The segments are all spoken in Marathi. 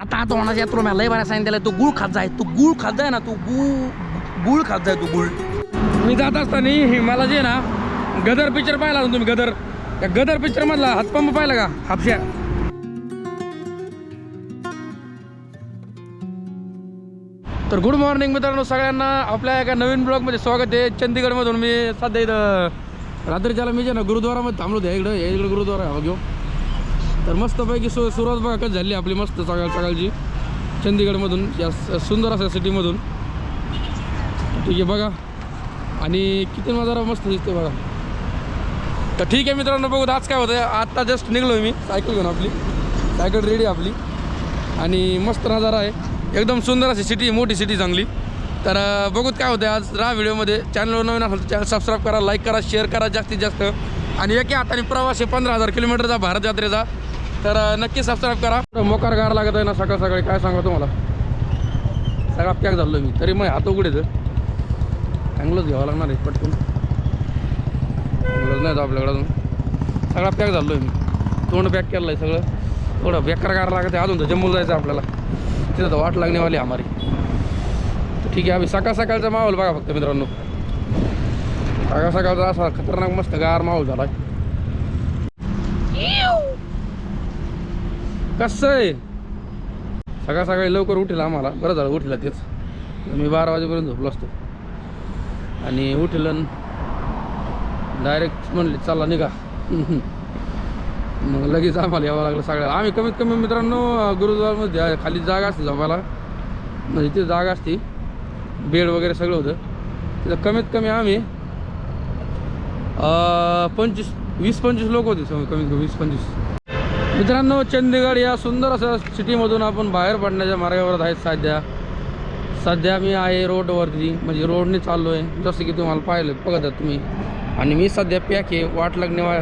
आता आता होणार तुला मला लय बऱ्या सांगितलं तू गुळ खात जाय तू गुळ खात जाय ना तू गुळ गुळ खात जाय तू गुळ. मी जात असताना मला जे ना गदर पिक्चर पाहिला ना तुम्ही गदर. त्या गदर पिक्चर मधला हातपंप पाहिला का? हापश्या तर गुड मॉर्निंग मित्रांनो सगळ्यांना आपल्या एका नवीन ब्लॉगमध्ये स्वागत आहे. चंदीगडमधून मी सध्या इथं रात्री रात्रीच्याला मी जे ना गुरुद्वारामध्ये थांबलो द्या इकडं हे इकडं गुरुद्वारा घेऊ. तर मस्तपैकी सु सुरुवात बघा कशी झाली आपली मस्त सकाळ सकाळची. चंदीगडमधून या सुंदर अशा सिटीमधून. ठीक आहे बघा. आणि किती नजारा मस्त दिसते बघा. तर ठीक आहे मित्रांनो बघू आज काय होतं आत्ता जस्ट निघलो मी. सायकल घेऊन आपली. सायकल रेडी आपली. आणि मस्त नजारा आहे. एकदम सुंदर अशी सिटी मोठी सिटी चांगली. तर बघूत काय होतं आज. राहा व्हिडिओमध्ये. चॅनलवर नवीन असेल तर चॅनल सबस्क्राईब करा लाईक करा शेअर करा जास्तीत जास्त. आणि एके हाताने प्रवास आहे पंधरा हजार किलोमीटरचा भारत यात्रेचा तर नक्की सबस्क्राईब करा. मोकार गार लागत आहे ना सकाळ सकाळी काय सांगा तुम्हाला? सगळा पॅक झालो मी तरी मग हात उघडेच अँगलच चांगलंच घ्यावं लागणार आहे पटकून. अँगलच नाही तर आपल्याकडं अजून. सगळा पॅक झालो आहे मी. तोंड पॅक केलं आहे सगळं. थोडं बेकार गार लागत आहे अजून तर जम्मू जायचं आहे आपल्याला. तिथं तर वाट लागणेवाली आहे आम्हाला तर ठीक आहे आम्ही सकाळ सकाळचा माहोल बघा फक्त मित्रांनो. सकाळ सकाळचा असा खतरनाक मस्त गार माहोल झाला आहे कसं आहे? सकाळ सकाळी लवकर उठेल आम्हाला. बरं झालं उठलं तेच. मी बारा वाजेपर्यंत झोपलो असतो. आणि उठलं डायरेक्ट म्हणले चला निघा. मग लगेच आम्हाला यावं लागलं सगळ्याला. आम्ही कमीत कमी मित्रांनो गुरुद्वारमध्ये खाली जागा असते झोपायला. म्हणजे तिथे जागा असते. बेड वगैरे सगळं होतं. तिथं कमीत कमी आम्ही पंचवीस वीस पंचवीस लोक होते सम- कमीत कमी वीस पंचवीस मित्रांनो चंदीगड या सुंदर अशा सिटीमधून आपण बाहेर पडण्याच्या मार्गावर आहेत सध्या. सध्या मी आहे रोडवरती म्हणजे रोडने चाललो आहे जसं की तुम्हाला पाहिलं बघत तुम्ही. आणि मी सध्या पॅक आहे वाट लगने वा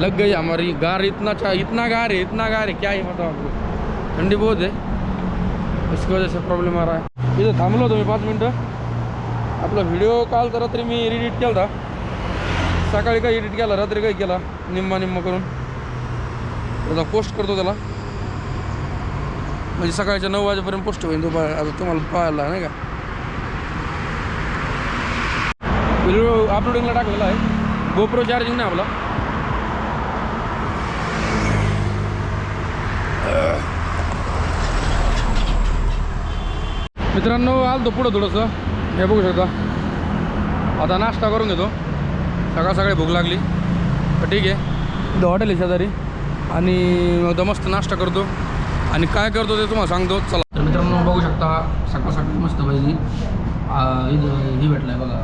लग गई हमारी गार इतना चा इतना गार है इतना गार है क्या है बताओ आपको. ठंडी बहुत है इसकी वजह से प्रॉब्लेम आ रहा है. इथं थांबलो होतो मी पाच मिनटं. आपला व्हिडिओ काल तर रात्री मी एडिट केला होता सकाळी काही एडिट केला रात्री काही केला निम्मा निम्मा करून. त्याचा पोस्ट करतो त्याला. म्हणजे सकाळच्या नऊ वाजेपर्यंत पोस्ट होईल दुपार. आता तुम्हाला पाहायला नाही का? व्हिडिओ अपलोडिंगला टाकलेला आहे. गोप्रो चार्जिंग नाही आपला. मित्रांनो आलतो पुढं थोडंसं. हे बघू शकता. आता नाश्ता करून घेतो. सकाळ सकाळी भूक लागली. तर ठीक आहे. हॉटेल आहे शेजारी. आणि मग मस्त नाश्ता करतो. आणि काय करतो ते तुम्हाला सांगतो. चला. तर मित्रांनो बघू शकता सकाळ सकाळी मस्त पाहिजे ही भेटलं आहे बघा.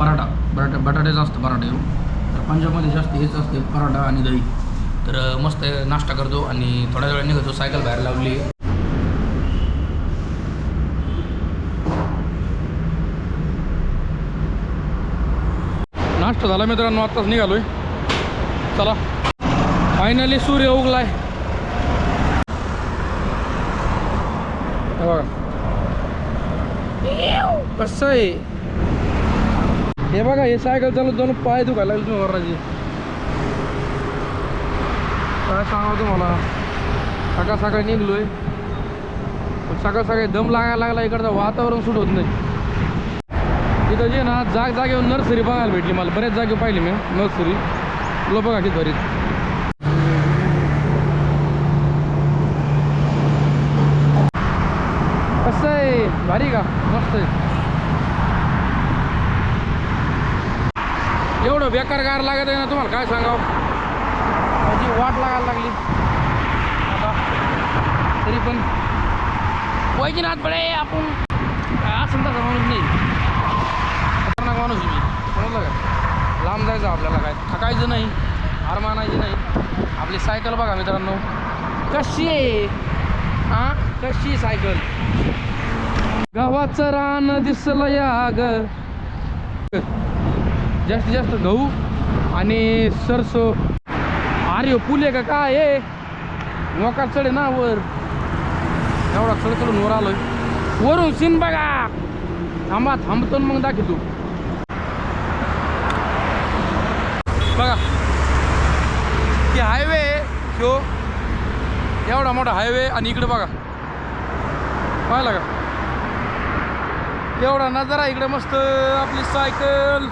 पराठा. बटाटा बटाट्याचा असतं पराठा तर पंजाबमध्ये जास्त हेच असते पराठा आणि दही. तर मस्त नाश्ता करतो आणि थोड्या वेळ निघतो. सायकल बाहेर लावली. नाश्ता झाला मित्रांनो आत्ताच निघालोय. चला. फायनली सूर्य उगलाय. हे बघा. कसं आहे? हे बघा हे सायकल चालू जाऊन पाय दुखायला लागले तुम्ही वराची काय सांगा तुम्हाला? सकाळ सकाळी निघलोय. पण सकाळ सकाळी दम लागायला लागला इकडचं वातावरण सुट होत नाही. तिथं जे ना जाग जागेवर नर्सरी बघायला भेटली मला. बऱ्याच जागे पाहिली मी नर्सरी. तुला बघा की त्वरित कसं आहे भारी का? मस्त आहे. एवढं बेकार गार लागत आहे ना तुम्हाला काय सांगावं? माझी वाट लागायला लागली. आता तरी पण. वैजनाथ बडे आपण असं तसा माणूस नाही. खतरनाक माणूस आहे मी. समजलं का? लांब जायचं आपल्याला काय? थकायचं नाही हार मानायची नाही. आपली सायकल बघा मित्रांनो. कशी आहे? हां? कशी आहे सायकल? गव्हाचं रान दिसलं या ग जास्तीत जास्त गहू आणि सरसो. अरे पुले का काय मोका चढे ना वर. एवढा चढ चढून वर आलोय. वरून सीन बघा. थांबा थांबतो मग दाखव तू बघा. की हायवे शो. एवढा मोठा हायवे आणि इकडे बघा. पाहिला का? एवढा नजारा इकडे मस्त आपली सायकल.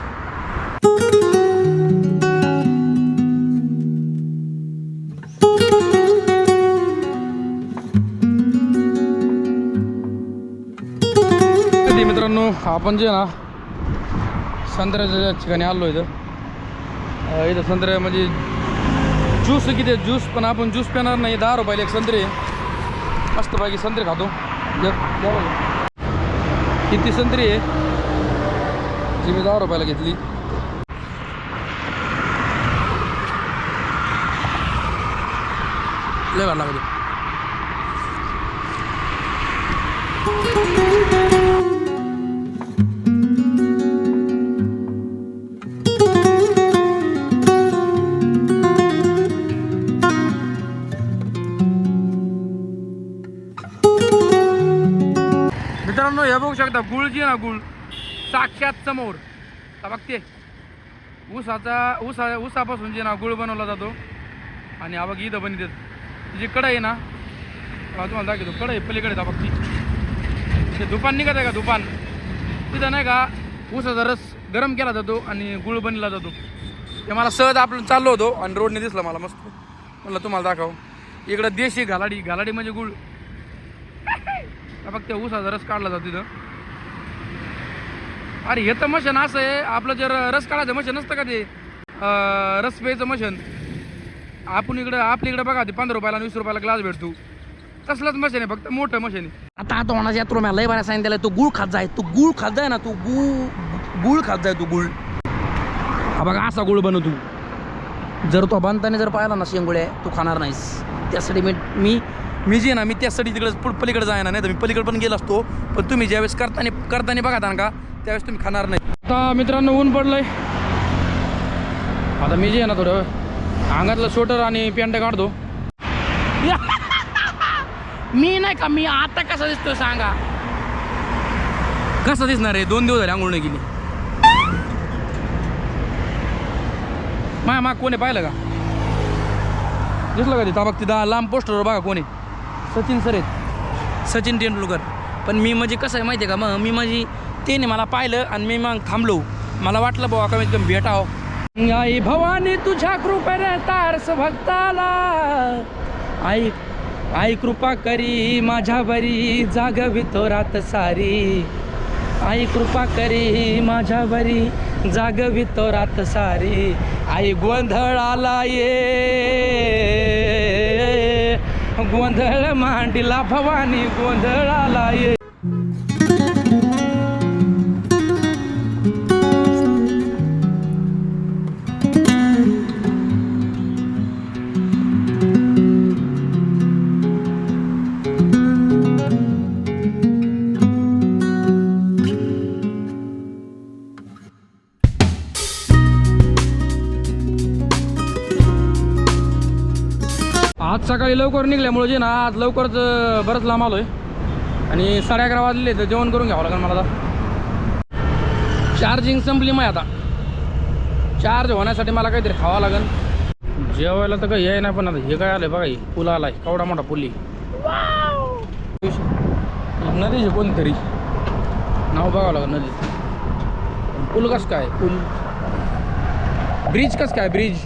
मित्रांनो आपण जे ना संत्र्याच्या ठिकाणी आलो इथं. इथं संत्र्या म्हणजे ज्यूस किती ज्यूस पण आपण ज्यूस पिणार नाही. दहा रुपयाला एक संत्री मस्त मस्तपैकी संत्री खातो. किती संत्री आहे? जी मी दहा रुपयाला घेतली. लय लागते मित्रांनो हे बघू शकता गुळ जी ना गुळ. साक्षात समोर. हा बघते. ऊसाचा ऊसा ऊसापासून जे ना गुळ बनवला जातो. आणि हा बघ इथं बनवतात जी कढई आहे ना तुम्हाला दाखवतो कढाई पलीकडे दा बघ ती. ते दुपान निघत आहे का दुपान? तिथं नाही का ऊसाचा रस गरम केला जातो आणि गुळ बनला जातो. ते मला सहज आपण चाललो होतो आणि रोडने दिसलं मला मस्त. म्हणलं तुम्हाला दाखव. इकडं देशी घालाडी घालाडी म्हणजे गुळ. हा बघ ते रस काढला जातो तिथं अरे हे तर मशीन असं आहे आपलं जर रस काढायचं मशीन असतं का ते? रस प्यायचं मशीन. आपण इकडं आपल्या इकडं बघा ते पंधरा रुपयाला आणि वीस रुपयाला ग्लास भेटतो. तसलंच मशीन आहे फक्त मोठं मशीन आहे. आता आता होणार यात तुला लय बऱ्या सांगितलं तू गुळ खात जाय तू गुळ खात जाय ना तू गुळ गुळ खात जाय तू गुळ. हा बघा असा गुळ बनव तू. जर तो बनताना जर पाहिला ना शेंगुळ्या तू खाणार नाहीस. त्यासाठी मी मी मी जे ना मी त्यासाठी तिकडे पुढ पलीकडे जायना नाही. तर मी पलीकडे पण गेलो असतो. पण तुम्ही ज्यावेळेस करताना करताना बघा ना का त्यावेळेस तुम्ही खाणार नाही. आता मित्रांनो ऊन पडलंय. आता मी जे आहे ना थोडं अंगातलं स्वेटर आणि पॅन्ट काढतो. मी नाही का मी आता कसा दिसतोय सांगा. कसं दिसणार आहे? दोन दिवस झाले आंघोळ नाही गेली माया माग कोणी पाहिलं का? दिसलं का ते? ताबाक तिथं लांब पोस्टरवर बघा कोणी सचिन सर आहेत. सचिन तेंडुलकर. पण मी म्हणजे कसं आहे माहिती आहे का? मग मी म्हणजे त्याने मला पाहिलं आणि मी मग थांबलो. मला वाटलं बाबा कमीत कमी भेटावं. आई भवानी तुझ्या कृपेने तारस भक्ताला. आई आई कृपा करी माझ्या बरी जागवी तो रात सारी. आई कृपा करी माझ्या बरी जागवी तो रात सारी. आई गोंधळाला ये. गोंधळ मांडला भवानी गोंधळाला ये. सकाळी लवकर निघल्यामुळे जे ना आज लवकरच बरंच लांब आलो आहे आणि साडे अकरा वाजले तर जेवण करून घ्यावं लागेल मला आता. चार्जिंग संपली मग आता. चार्ज होण्यासाठी मला काहीतरी खावं लागेल. जेवायला तर काही आहे नाही पण आता हे काय आलंय बघा हे पूल आलाय कवडा मोठा पुली नदीचे कोणतरी. नाव बघावं लागेल नदी पूल कसं काय? पूल. ब्रिज कसं काय? ब्रिज.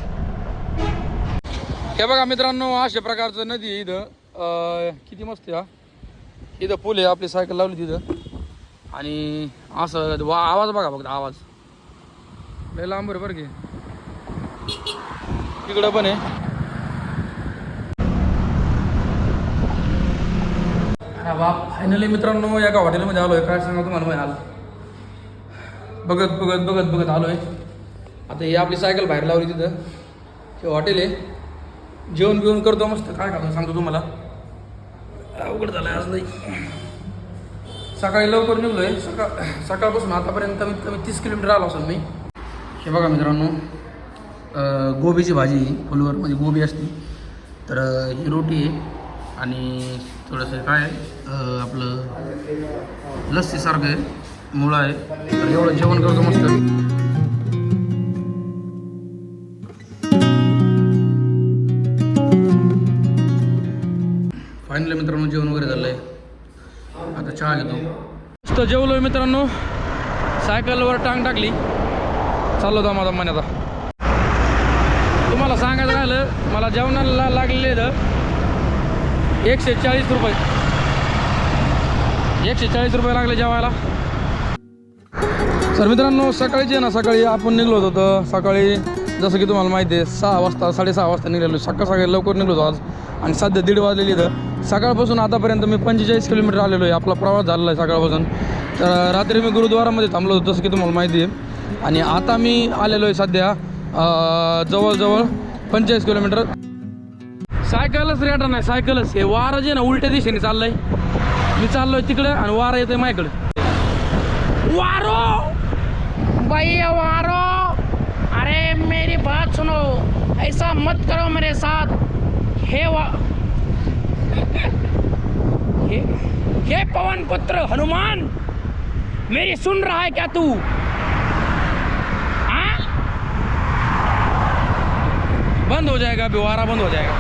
हे बघा मित्रांनो अशा प्रकारचं नदी आहे इथं. अं, किती मस्त आहे हा. इथं पूल आहे आपली सायकल लावली तिथं. आणि असं वा आवाज बघा फक्त आवाज. लय लांब आहे बरं की. तिकडं पण आहे. अरे बाप फायनली मित्रांनो एका हॉटेलमध्ये आलो आहे काय सांगा तुम्हाला मी हाल बघत बघत बघत बघत आलो आहे आता ही आपली सायकल बाहेर लावली तिथं. हे हॉटेल आहे. जेवण बिवण करतो मस्त. काय खातो सांगतो तुम्हाला. अवघड झालं आज नाही सकाळी लवकर निघलोय. सकाळ सकाळपासून आतापर्यंत कमीत कमी तीस किलोमीटर आलो असेल मी. हे बघा मित्रांनो गोबीची भाजी फुलवर म्हणजे गोबी असते. तर ही रोटी आहे. आणि थोडंसं काय आपलं लस्सीसारखं आहे मुळा आहे. तर एवढं जेवण करतो मस्त. आहे आता मस्त जेवलोय मित्रांनो. सायकलवर टांग टाकली. चाललो होता माझा मन आता. तुम्हाला सांगायचं राहिलं मला जेवणाला लागलेलं एकशे चाळीस रुपये. एकशे चाळीस रुपये लागले जेवायला. तर मित्रांनो सकाळीचे ना सकाळी आपण निघलो होतो सकाळी जसं की तुम्हाला माहिती आहे सहा वाजता साडेसहा वाजता निघालो सकाळ सकाळी लवकर निघलो आज. आणि सध्या दीड वाजलेली इथं सकाळपासून आतापर्यंत मी पंचेचाळीस किलोमीटर आलेलो आहे. आपला प्रवास झालेला आहे सकाळपासून. तर रात्री मी गुरुद्वारामध्ये थांबलो होतो जसं की तुम्हाला माहिती आहे. आणि आता मी आलेलो आहे सध्या जवळजवळ पंचेचाळीस किलोमीटर. सायकलच रेटा नाही सायकलच. हे वारं जे ना उलट्या दिशेने चाललंय. मी चाललोय तिकडे आणि वारं येतंय माझ्याकडे. वारो! बाई वार बात सुनो ऐसा मत करो मेरे साथ। हे वा हे, हे पवन पुत्र हनुमान मेरी सुन रहा है क्या तू? हाँ? बंद हो जाएगा अभी वारा बंद हो जाएगा।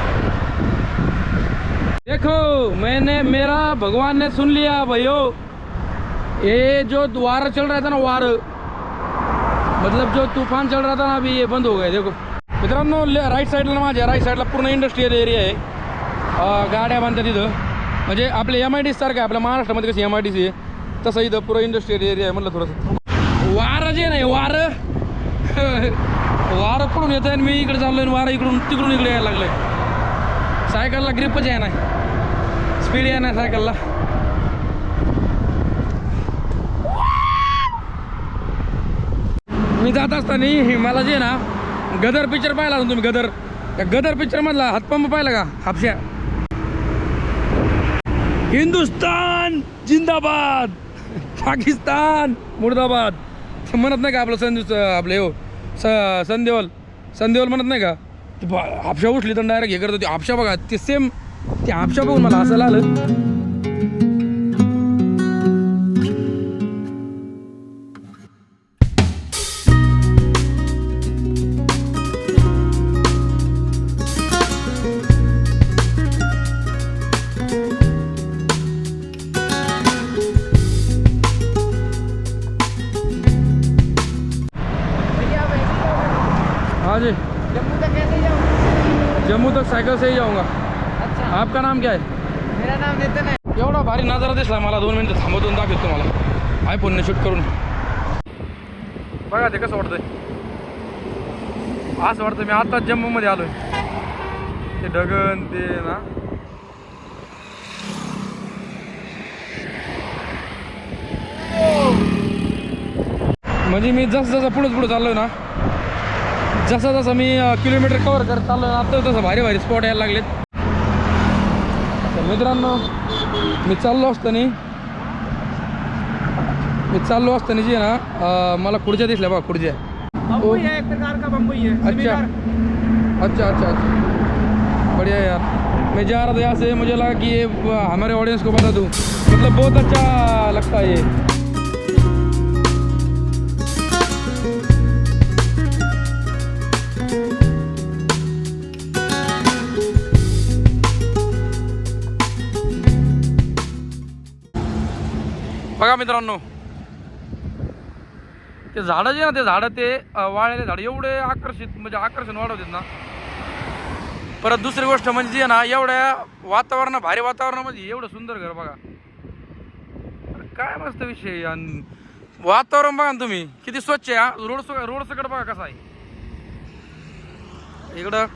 देखो मैंने मेरा भगवान ने सुन लिया भैयो ये जो वार चल रहा था ना वार मतलब जो तूफान चल रहा था ना अभी ये बंद हो गए देखो। मित्रांनो ले- राईट साईडला माझ्या राईट साईडला पूर्ण इंडस्ट्रियल एरिया आहे. गाड्या बांधतात तिथं म्हणजे आपले एम आय डी सारखं आहे आपल्या महाराष्ट्रामध्ये कशी एम आय डी सी आहे तसं इथं पुरं इंडस्ट्रियल एरिया आहे म्हटलं थोडंसं. वारं जे नाही वारं. वारं कुठून येतं आणि मी इकडे चाललो आणि वारं इकडून तिकडून इकडे यायला लागलं आहे सायकलला ग्रिपच आहे नाही. स्पीड आहे नाही सायकलला. मी जात असताना मला जे ना गदर पिक्चर पाहिला ना तुम्ही गदर. त्या गदर पिक्चर मधला हातपंप पाहिला का? हापश्या हिंदुस्तान जिंदाबाद. पाकिस्तान मुर्दाबाद. ते म्हणत नाही का आपलं संदीप आपले हो स संदेवल. संदेवल म्हणत नाही का? ते हापशा उठली तर डायरेक्ट हे करत होती. हापशा बघा ते सेम ते हापशा बघून मला हसायला आलं जम्मू तक सायकल से ही जाऊंगा। अच्छा। आपका नाम क्या है? मेरा नाम नितिन है। एवढा भारी नजारा दिसला मला दोन मिनिटं थांबवून दाखवतो तुम्हाला. आयफोनने शूट करून. बघा ते कसं वाटतंय असं वाटतं मी आत्ताच जम्मूमध्ये आलोय. ते ढगन ते ना. म्हणजे मी जसं जसं पुढे पुढे चाललोय ना जसं जसं मी किलोमीटर कवर करत चाललोय ना आता तसं भारी भारी स्पॉट यायला लागलेत. तर मित्रांनो मी चाललो असताना मी चाललो असताना जे ना मला खुर्च्या दिसल्या बघा खुर्च्या. अच्छा. अच्छा अच्छा अच्छा. बढ़िया यार. मैं जा रहा था यहाँ से मुझे लगा कि ये हमारे ऑडियंस को बता दूँ मतलब बहुत अच्छा लगता है ये. मित्रांनो. ते झाडं जे ना ते झाडं ते वाळलेले झाडं एवढे आकर्षित म्हणजे आकर्षण वाढवतात ना. परत दुसरी गोष्ट म्हणजे ना एवढ्या वातावरण भारी वातावरणामध्ये एवढं सुंदर घर बघा. काय मस्त विषय आणि वातावरण बघा ना तुम्ही. किती स्वच्छ आहे रोड रोड सकट बघा कसा आहे. इकडं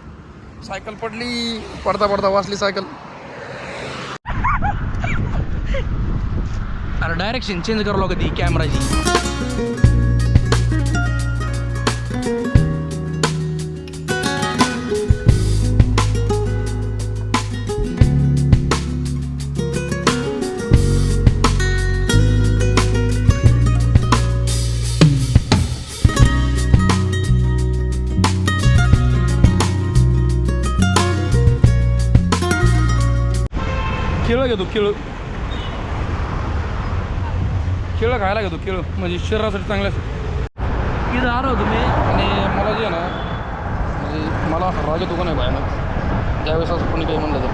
सायकल पडली पडता पडता वाचली सायकल. अरे डायरेक्शन चेंज करावं लागत ती कॅमेराची केळं घेतो केळं केळं खायला घेतो केळं म्हणजे शरीरासाठी चांगलं असतं इथं आलो तुम्ही आणि मला जे आहे ना म्हणजे मला असा राग येतो का नाही भयानक ज्यावेळेस असं कोणी काही म्हणलं तर.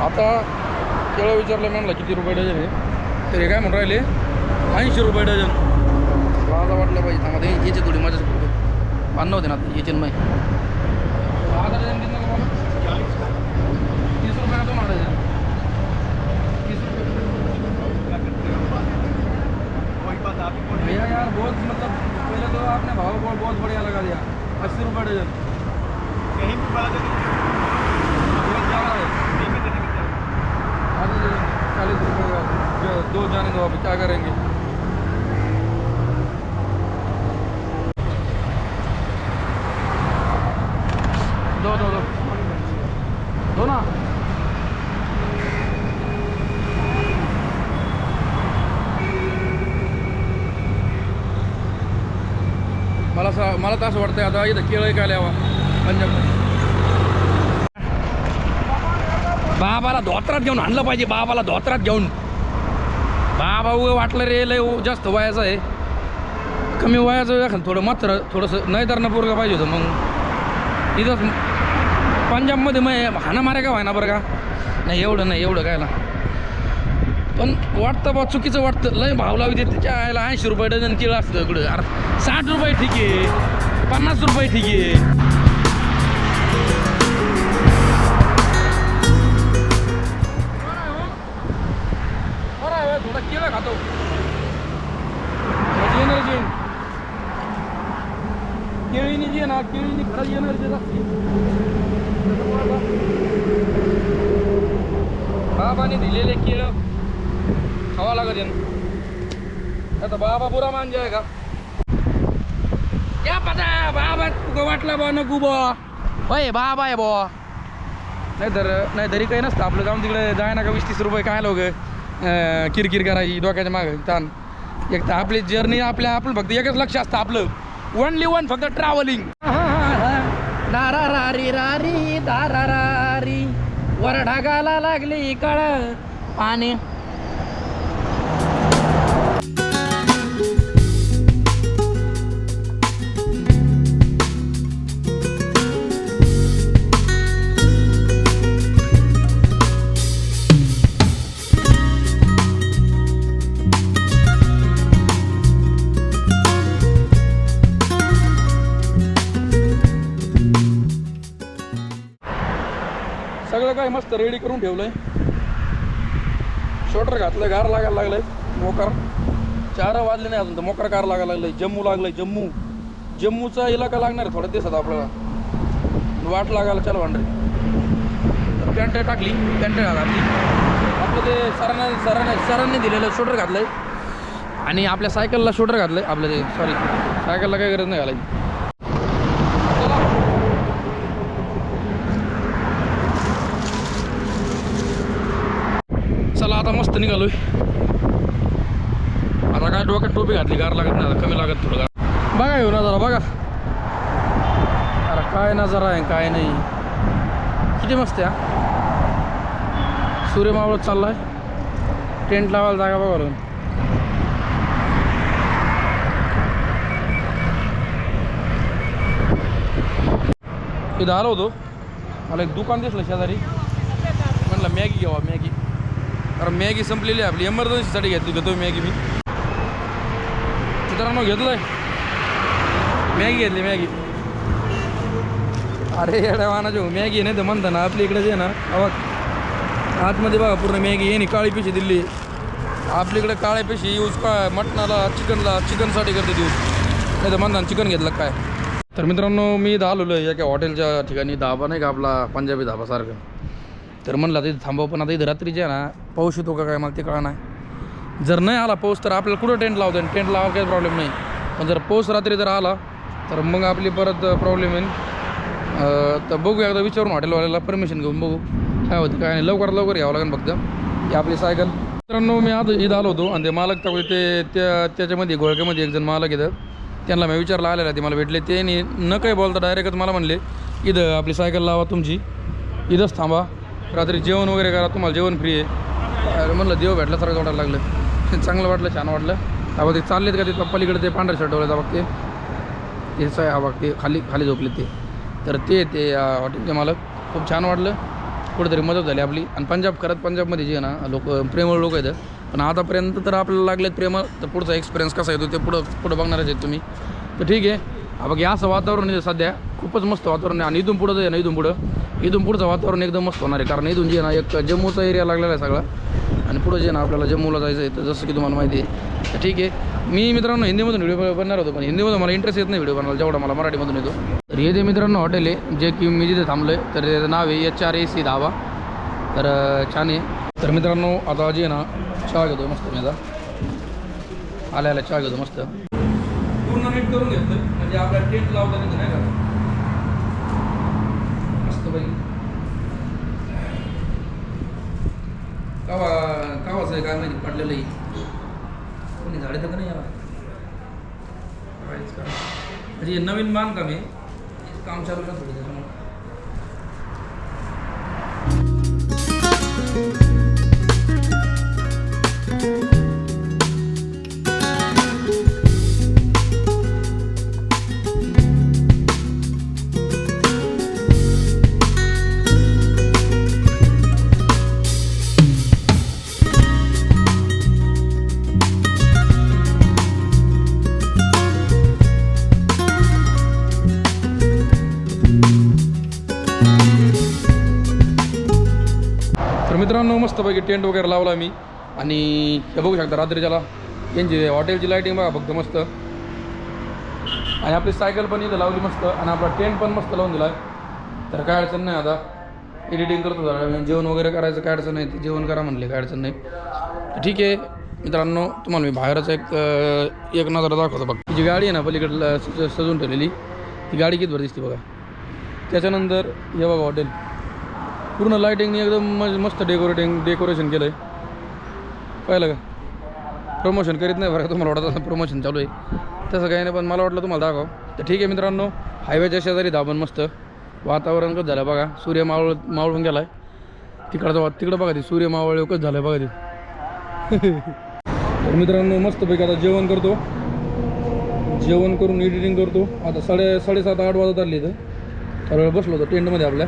आता केळं विचारलं म्हणलं किती रुपये डझन आहे? तर हे काय म्हणून राहिले ऐंशी रुपये डझन. माझा वाटलं पाहिजे त्यामध्ये ते याचे थोडी मजाच करतो बांधणं होते ना आता याचे नाही बहुत मतलब पहले तो आपने भाव बहुत बहुत बढ़िया लगा दिया। अस्सी रुपये डजन। कहीं बहुत ज़्यादा है। आधे डजन चालीस रुपये का। दो जाने दो अभी क्या करेंगे? दो दो दो। दो ना? असं मला तर असं वाटतंय. आता इथं केळं काय लिहावा पंजाबमध्ये. बाबाला धोत्रात घेऊन आणलं पाहिजे. बाबाला धोत्रात घेऊन. बाबा उगं वाटलं रे लय जास्त वयाचं आहे. कमी वयाचं एखादं थोडं मात्र थोडंसं नाही तर पोरगा पाहिजे होतं. मग इथंच पंजाबमध्ये मग हाना मारे का व्हायना बरं का? नाही एवढं नाही एवढं कायला पण वाटतं बा चुकीचं वाटतं. लय भाव लावते. त्याच्या आयला ऐंशी रुपये डझन केळं असतं इकडं. अरे साठ रुपये ठीक आहे. पन्नास रुपये ठीक आहे. बरं आहे थोडं केळं खातो त्याची एनर्जी केळीनी जी आहे ना केळीने खरंच एनर्जी लागते बाबाने दिलेले केळं खावा लागत यानं आता बाबा बुरा मान जाय का? पता बाबा तुका वाटला बा नको बा. बाबा आहे बा. नाही तर नाही तरी काही नसतं आपलं जाऊन तिकडे जाय ना का वीस तीस रुपये काय लोक? किरकिर करायची डोक्याच्या मागं ताण. एक तर आपली जर्नी आपल्या आपलं फक्त एकच लक्ष असतं आपलं. ओनली वन फक्त ट्रॅव्हलिंग दारा रारी रारी दारा रारी वर ढगाला लागली कळ. पाणी मस्त रेडी करून ठेवलंय. शोटर घातलं गार लागायला लागलंय. मोकार. चार वाजले नाही अजून तर मोकार कार लागायला लागलंय. जम्मू लागलंय जम्मू. जम्मूचा इलाका लागणार आहे थोड्या दिवसात आपल्याला. वाट लागायला चालू तर पॅन्ट टाकली पॅन्ट घातली. आपलं ते सरांना सरांना सरांनी दिलेलं शोटर घातलंय. आणि आपल्या सायकलला शोटर घातलंय आपलं ते सॉरी सायकलला काही गरज नाही घालायची चला चला आता मस्त आता काय डोक्यात टोपी घातली गार लागत नाही कमी लागत थोडं गार. बघा येऊ नजारा बघा. अरे काय नजारा आहे काय नाही. किती मस्त आहे सूर्य मावळत चाललाय. टेंट लावायला जागा बघा लागून. इथं आलो होतो. मला एक दुकान दिसलं शेजारी. म्हणलं मॅगी घ्यावा मॅगी. कारण मॅगी संपलेली आहे आपली. एमर्जन्सीसाठी घेतली घेतो मॅगी मी. मित्रांनो आहे मॅगी घेतली मॅगी. अरे येड्या वाहना जो हो, मॅगी नाही तर म्हणता ना आपल्या इकडे जे आहे ना आवाज आतमध्ये बघा पूर्ण मॅगी येणे काळी पिशी दिली आपल्याकडे काळ्या पिशी यूज का मटणाला चिकनला चिकनसाठी करते यूज नाही तर म्हणता चिकन घेतलं काय? तर मित्रांनो मी दा आलेलो आहे एका हॉटेलच्या ठिकाणी. धाबा नाही का आपला? पंजाबी धाबासारखं. तर म्हणलं आता इथं थांबावं पण आता इथं रात्रीचे आहे ना पाऊस येतो का काय मला ते कळा नाही. जर नाही आला पाऊस तर आपल्याला कुठं टेंट लावतो टेंट लावायला काही प्रॉब्लेम नाही. पण जर पाऊस रात्री जर आला तर मग आपली परत प्रॉब्लेम येईल तर बघू एकदा विचारून हॉटेलवाल्याला परमिशन घेऊन बघू. काय होतं काय नाही. लवकरात लवकर यावं लागेल फक्त. ही आपली सायकल मित्रांनो मी आज इथं आलो होतो आणि ते मालक त्यामुळे ते त्या त्याच्यामध्ये घोळक्यामध्ये एक जण मालक येतं त्यांना मी विचारला आलेला ते मला भेटले. ते न काही बोलता डायरेक्टच मला म्हणले इथं आपली सायकल लावा तुमची. इथंच थांबा. रात्री जेवण वगैरे करा तुम्हाला जेवण फ्री आहे. म्हणलं देव भेटल्यासारखं वाटायला लागलं. चांगलं वाटलं छान वाटलं. आता ते चाललेत का ते पप्पालीकडे ते पांढरे शर्ट वगैरे बघ ते. तेच आहे हा बघ ते खाली खाली झोपले ते. तर ते ते हॉटेलचे मालक खूप छान वाटलं. कुठेतरी मदत झाली आपली. आणि पंजाब खरंच पंजाबमध्ये जे ना लोक प्रेमळ लोक आहेत. पण आतापर्यंत तर आपल्याला लागलेत प्रेमळ तर पुढचा एक्सपिरियन्स कसा येतो ते पुढं पुढं बघणारच आहेत तुम्ही. तर ठीक आहे. हा बघ असं वातावरण आहे सध्या. खूपच मस्त वातावरण आहे. आणि इथून पुढं जे ना इथून पुढं. इथून पुढचं वातावरण एकदम मस्त होणार आहे. कारण इथून जे ना एक जम्मूचा एरिया लागलेला आहे सगळा. आणि पुढं जे ना आपल्याला जम्मूला जायचं आहे तर जसं की तुम्हाला माहिती आहे. तर ठीक आहे. मी मित्रांनो हिंदीमधून व्हिडिओ बनणार होतो पण हिंदीमधून मला इंटरेस्ट येत नाही व्हिडिओ बनवायला जेवढा मला मराठीमधून येतो. तर हे जे मित्रांनो हॉटेल आहे जे की मी जिथे थांबलो आहे तर त्याचं नाव आहे H R A C dhaba. तर छान आहे. तर मित्रांनो आता जे ना चहा घेतो मस्त मी आता. आल्या आल्या चहा घेतो मस्त. पूर्ण नीट करून घेतो म्हणजे आपल्या टेंट लावताना नाही का मस्त पैकी कावा कावाचं आहे काय माहिती पडलेलं आहे. कोणी झाडे तर का नाही याला का म्हणजे हे नवीन बांधकाम आहे. काम चालू का थोडं त्याच्यामुळे. you मस्तपैकी टेंट वगैरे लावला मी. आणि हे बघू शकता रात्रीच्याला. यांची हॉटेलची लाईटिंग बघा फक्त मस्त. आणि आपली सायकल पण इथं लावली मस्त. आणि आपला टेंट पण मस्त लावून दिला तर काय अडचण नाही आता. एडिटिंग करतो जेवण वगैरे करायचं काय अडचण नाही. जेवण करा म्हणले काय अडचण नाही. ठीक आहे. मित्रांनो तुम्हाला मी बाहेरच एक एक नजर दाखवतो बघ. जी गाडी आहे ना पलीकडला सज सजून ठेवलेली ती गाडी किती भर दिसते बघा. त्याच्यानंतर हे बघा हॉटेल पूर्ण लाईटिंगने एकदम मज- मस्त डेकोरेटिंग डेकोरेशन केलं आहे पाहिलं का? प्रमोशन करीत नाही बरं का तुम्हाला वाटत असं प्रमोशन चालू आहे. तसं काही नाही पण मला वाटलं तुम्हाला दाखव तर ठीक आहे मित्रांनो हायवेच्या शेजारी धाबण मस्त. वातावरण कसं झालं बघा सूर्य मावळ मावळून गेला आहे तिकडचं वा तिकडं बघा ते सूर्य मावळ कसं झालं बघा ते. तर मित्रांनो मस्तपैकी आता जेवण करतो. जेवण करून एडिटिंग करतो. आता साडे साडेसात आठ वाजत आली इथं. तर वेळ बसलो होतो टेंटमध्ये आपल्या.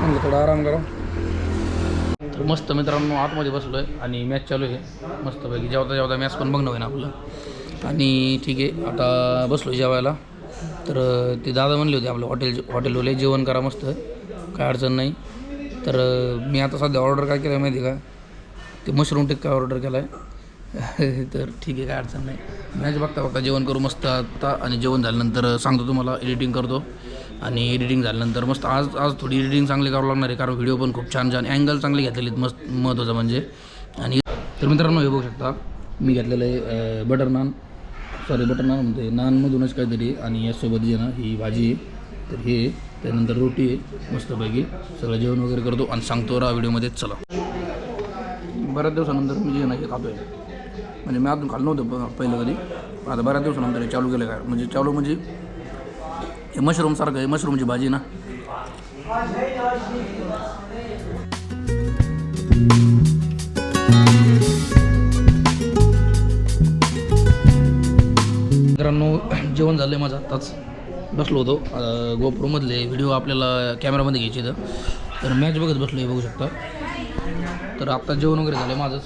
म्हणलं थोडा आराम करा. तर मस्त मित्रांनो आतमध्ये बसलो आहे आणि मॅच चालू आहे. मस्तपैकी जेवता जेवता मॅच पण बघणं होईना आपलं. आणि ठीक आहे आता बसलो जेवायला. तर ते दादा म्हणले होते आपलं हॉटेल हॉटेलवाले जेवण करा मस्त. काय अडचण नाही. तर मी आता सध्या ऑर्डर काय केलं आहे माहिती आहे का? ते मशरूम टिक्का ऑर्डर केला आहे तर ठीक आहे काय अडचण नाही. मॅच बघता बघता जेवण करू मस्त आता आणि जेवण झाल्यानंतर सांगतो तुम्हाला एडिटिंग करतो. आणि एडिटिंग झाल्यानंतर मस्त आज आज थोडी एडिटिंग चांगली करावं लागणार आहे कारण व्हिडिओ पण खूप छान छान अँगल चांगले घेतलेले आहेत मस्त महत्त्वाचं म्हणजे. आणि तर मित्रांनो हे बघू शकता मी घेतलेलं आहे butter naan sorry butter naan म्हणते नानमधूनच काहीतरी आणि यासोबत जे ना ही भाजी आहे. तर हे त्यानंतर रोटी आहे मस्तपैकी. सगळं जेवण वगैरे करतो आणि सांगतो रा व्हिडिओमध्येच चला. बऱ्याच दिवसानंतर मी जे नाही खातो आहे म्हणजे मी अजून खाल्लं नव्हतं पहिलं कधी. आता बऱ्याच दिवसानंतर हे चालू केलं काय. म्हणजे चालू म्हणजे हे मशरूमसारखं आहे मशरूमची भाजी ना. मित्रांनो जेवण झालं आहे माझं आत्ताच. बसलो होतो. अं, गोप्रोमधले व्हिडिओ आपल्याला कॅमेरामध्ये घ्यायचे तर तर मॅच बघत बसलो आहे बघू शकता. तर आत्ता जेवण वगैरे झालं आहे माझंच.